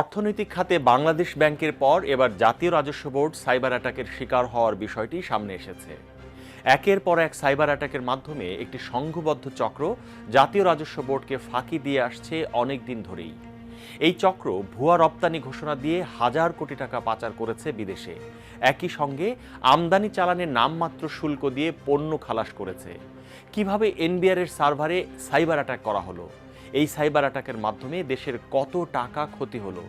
অর্থনৈতিক খাতে বাংলাদেশ ব্যাংকের পর এবার জাতীয় রাজস্ব বোর্ড সাইবার অ্যাটাকের শিকার হওয়ার বিষয়টি সামনে এসেছে। একের পর এক সাইবার অ্যাটাকের মাধ্যমে একটি সংঘবদ্ধ চক্র জাতীয় রাজস্ব বোর্ডকে ফাঁকি দিয়ে আসছে অনেক দিন ধরেই। এই চক্র ভুয়া রপ্তানি ঘোষণা দিয়ে হাজার কোটি টাকা পাচার করেছে বিদেশে। একই সঙ্গে আমদানি চালানের নামমাত্র শুল্ক দিয়ে পণ্য খালাস করেছে। কীভাবে এনবিআর এর সার্ভারে সাইবার অ্যাটাক করা হলো? এই সাইবার অ্যাটাকের মাধ্যমে দেশের কত টাকা ক্ষতি হলো,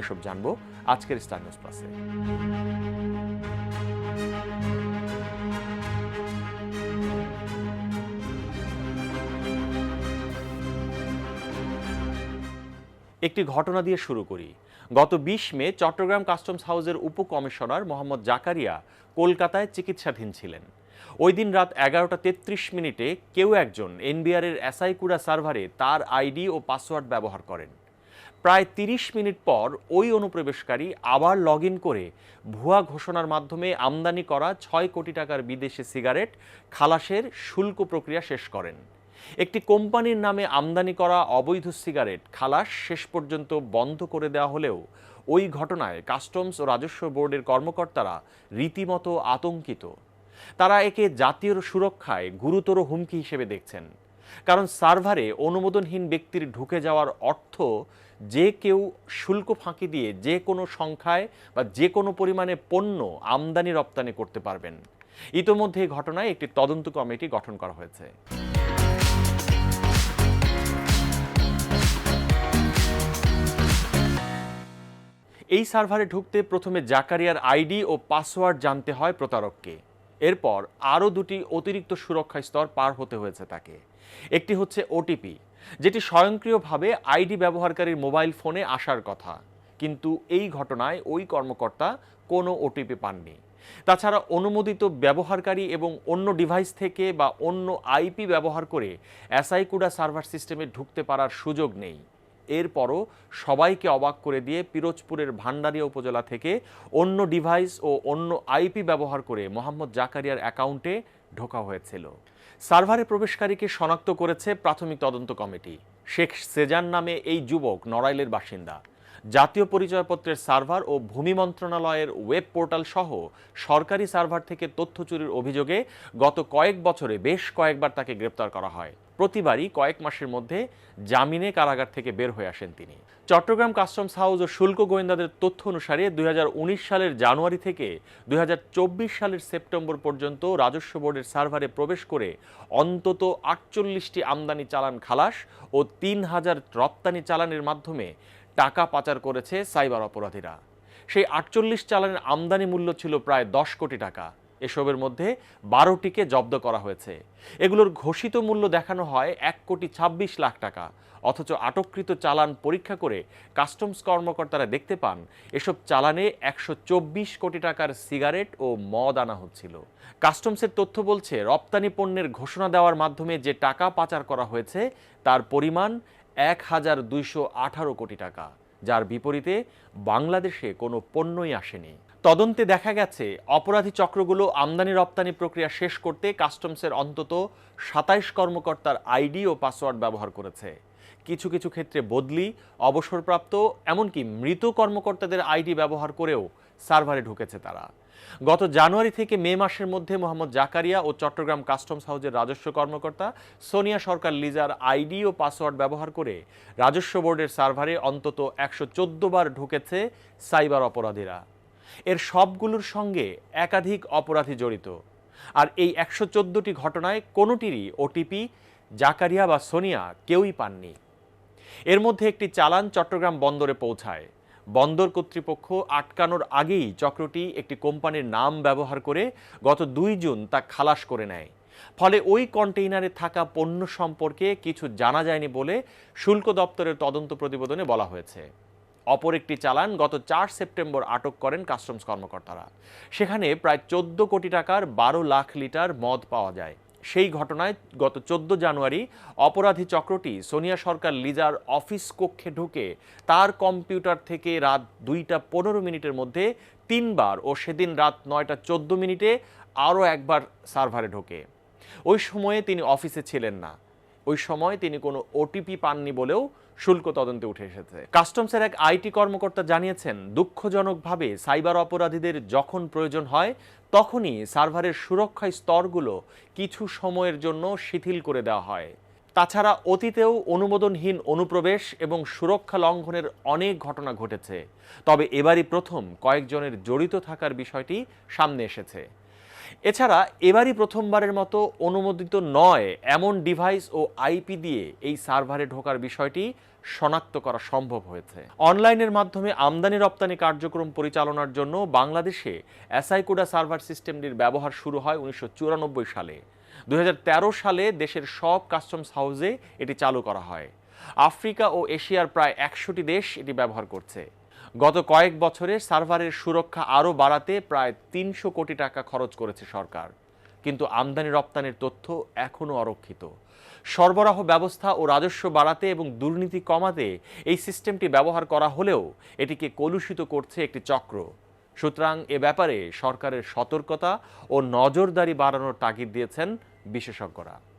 এসব জানব আজকের স্টার নিউজ প্লাসে একটি ঘটনা দিয়ে শুরু করি। গত বিশ মে চট্টগ্রাম কাস্টমস হাউসের উপকমিশনার মোহাম্মদ জাকারিয়া কলকাতায় চিকিৎসাধীন ছিলেন। ওই দিন রাত এগারোটা তেত্রিশ মিনিটে কেউ একজন এনবিআর এর এসআইকুড়া সার্ভারে তার আইডি ও পাসওয়ার্ড ব্যবহার করেন। প্রায় তিরিশ মিনিট পর ওই অনুপ্রবেশকারী আবার লগ করে ভুয়া ঘোষণার মাধ্যমে আমদানি করা ছয় কোটি টাকার বিদেশি সিগারেট খালাসের শুল্ক প্রক্রিয়া শেষ করেন। একটি কোম্পানির নামে আমদানি করা অবৈধ সিগারেট খালাস শেষ পর্যন্ত বন্ধ করে দেওয়া হলেও ওই ঘটনায় কাস্টমস ও রাজস্ব বোর্ডের কর্মকর্তারা রীতিমতো আতঙ্কিত। তারা একে জাতীয় সুরক্ষায় গুরুতর হুমকি হিসেবে দেখছেন। কারণ সার্ভারে অনুমোদনহীন ব্যক্তির ঢুকে যাওয়ার অর্থ যে কেউ শুল্ক ফাঁকি দিয়ে যে কোনো সংখ্যায় বা যে কোনো পরিমাণে পণ্য আমদানি রপ্তানি করতে পারবেন। ইতোমধ্যে এই ঘটনায় একটি তদন্ত কমিটি গঠন করা হয়েছে। এই সার্ভারে ঢুকতে প্রথমে জাকারিয়ার আইডি ও পাসওয়ার্ড জানতে হয় প্রতারককে। এরপর আরও দুটি অতিরিক্ত সুরক্ষা স্তর পার হতে হয়েছে তাকে। একটি হচ্ছে ওটিপি যেটি স্বয়ংক্রিয়ভাবে আইডি ব্যবহারকারীর মোবাইল ফোনে আসার কথা। কিন্তু এই ঘটনায় ওই কর্মকর্তা কোনো ওটিপি পাননি। তাছাড়া অনুমোদিত ব্যবহারকারী এবং অন্য ডিভাইস থেকে বা অন্য আইপি ব্যবহার করে এসআইকুডা সার্ভার সিস্টেমে ঢুকতে পারার সুযোগ নেই। এরপরও সবাইকে অবাক করে দিয়ে পিরোজপুরের ভান্ডারিয়া উপজেলা থেকে অন্য ডিভাইস ও অন্য আইপি ব্যবহার করে মোহাম্মদ জাকারিয়ার অ্যাকাউন্টে ঢোকা হয়েছিল। সার্ভারে প্রবেশকারীকে শনাক্ত করেছে প্রাথমিক তদন্ত কমিটি। শেখ সেজান নামে এই যুবক নড়াইলের বাসিন্দা। জাতীয় পরিচয়পত্রের সার্ভার ও ভূমি মন্ত্রণালয়ের ওয়েব পোর্টাল সহ সরকারি সার্ভার থেকে তথ্য চুরির অভিযোগে গত কয়েক বছরে বেশ কয়েকবার তাকে গ্রেপ্তার করা হয়। প্রতিবারই কয়েক মাসের মধ্যে জামিনে কারাগার থেকে বের হয়ে আসেন তিনি। চট্টগ্রাম কাস্টমস হাউস ও শুল্ক গোয়েন্দাদের তথ্য অনুসারে দুই হাজার উনিশ সালের জানুয়ারি থেকে দুই হাজার চব্বিশ সালের সেপ্টেম্বর পর্যন্ত রাজস্ব বোর্ডের সার্ভারে প্রবেশ করে অন্তত আটচল্লিশটি আমদানি চালান খালাস ও তিন হাজার রপ্তানি চালানের মাধ্যমে টাকা পাচার করেছে সাইবার অপরাধীরা। সেই আটচল্লিশ চালানের আমদানি মূল্য ছিল প্রায় দশ কোটি টাকা। এসবের মধ্যে বারোটিকে জব্দ করা হয়েছে। এগুলোর ঘোষিত মূল্য দেখানো হয় এক কোটি ছাব্বিশ লাখ টাকা। অথচ আটককৃত চালান পরীক্ষা করে কাস্টমস কর্মকর্তারা দেখতে পান, এসব চালানে একশো চব্বিশ কোটি টাকার সিগারেট ও মদ আনা হচ্ছিল। কাস্টমসের তথ্য বলছে, রপ্তানি পণ্যের ঘোষণা দেওয়ার মাধ্যমে যে টাকা পাচার করা হয়েছে, তার পরিমাণ এক হাজার দুইশো আঠারো কোটি টাকা। যার বিপরীতে বাংলাদেশে কোনো পণ্যই আসেনি। তদন্তে দেখা গেছে, অপরাধী চক্রগুলো আমদানি রপ্তানি প্রক্রিয়া শেষ করতে কাস্টমসের অন্তত সাতাইশ কর্মকর্তার আইডি ও পাসওয়ার্ড ব্যবহার করেছে। কিছু কিছু ক্ষেত্রে বদলি, অবসরপ্রাপ্ত, এমনকি মৃত কর্মকর্তাদের আইডি ব্যবহার করেও সার্ভারে ঢুকেছে তারা। গত জানুয়ারি থেকে মে মাসের মধ্যে মোহাম্মদ জাকারিয়া ও চট্টগ্রাম কাস্টমস হাউজের রাজস্ব কর্মকর্তা সোনিয়া সরকার লিজার আইডি ও পাসওয়ার্ড ব্যবহার করে রাজস্ব বোর্ডের সার্ভারে অন্তত একশো বার ঢুকেছে সাইবার অপরাধীরা। এর সবগুলোর সঙ্গে একাধিক অপরাধী জড়িত। আর এই একশো চোদ্দোটি ঘটনায় কোনোটিরই ওটিপি জাকারিয়া বা সোনিয়া কেউই পাননি। এর মধ্যে একটি চালান চট্টগ্রাম বন্দরে পৌঁছায়। বন্দর কর্তৃপক্ষ আটকানোর আগেই চক্রটি একটি কোম্পানির নাম ব্যবহার করে গত দুই জুন তা খালাস করে নেয়। ফলে ওই কন্টেইনারে থাকা পণ্য সম্পর্কে কিছু জানা যায়নি বলে শুল্ক দপ্তরের তদন্ত প্রতিবেদনে বলা হয়েছে। অপর একটি চালান গত চার সেপ্টেম্বর আটক করেন কাস্টমস কর্মকর্তারা। সেখানে প্রায় চোদ্দ কোটি টাকার বারো লাখ লিটার মদ পাওয়া যায়। সেই ঘটনায় গত চোদ্দ জানুয়ারি অপরাধী চক্রটি সোনিয়া সরকার লিজার অফিস কক্ষে ঢুকে তার কম্পিউটার থেকে রাত দুইটা পনেরো মিনিটের মধ্যে তিনবার ও সেদিন রাত নয়টা চোদ্দ মিনিটে আরও একবার সার্ভারে ঢোকে। ওই সময়ে তিনি অফিসে ছিলেন না। ওই সময় তিনি কোনো ওটিপি পাননি বলেও শুল্ক তদন্তে উঠে এসেছে। কাস্টমসের এক আইটি কর্মকর্তা জানিয়েছেন, দুঃখজনকভাবে সাইবার অপরাধীদের যখন প্রয়োজন হয়, তখনই সার্ভারের সুরক্ষা স্তরগুলো কিছু সময়ের জন্য শিথিল করে দেওয়া হয়। তাছাড়া অতীতেও অনুমোদনহীন অনুপ্রবেশ এবং সুরক্ষা লঙ্ঘনের অনেক ঘটনা ঘটেছে। তবে এবারই প্রথম কয়েকজনের জড়িত থাকার বিষয়টি সামনে এসেছে। এছাড়া এবারই প্রথমবারের মতো অনুমোদিত নয় এমন ডিভাইস ও আইপি দিয়ে এই সার্ভারে ঢোকার বিষয়টি শনাক্ত করা সম্ভব হয়েছে। অনলাইনের মাধ্যমে আমদানি রপ্তানি কার্যক্রম পরিচালনার জন্য বাংলাদেশে অ্যাসাইকোডা সার্ভার সিস্টেমটির ব্যবহার শুরু হয় উনিশশো চুরানব্বই সালে। দুই হাজার তেরো সালে দেশের সব কাস্টমস হাউসে এটি চালু করা হয়। আফ্রিকা ও এশিয়ার প্রায় একশোটি দেশ এটি ব্যবহার করছে। গত কয়েক বছরে সার্ভারের সুরক্ষা আরও বাড়াতে প্রায় তিনশো কোটি টাকা খরচ করেছে সরকার। কিন্তু আমদানি রপ্তানির তথ্য এখনও অরক্ষিত। সরবরাহ ব্যবস্থা ও রাজস্ব বাড়াতে এবং দুর্নীতি কমাতে এই সিস্টেমটি ব্যবহার করা হলেও এটিকে কলুষিত করছে একটি চক্র। সুতরাং এ ব্যাপারে সরকারের সতর্কতা ও নজরদারি বাড়ানোর তাগিদ দিয়েছেন বিশেষজ্ঞরা।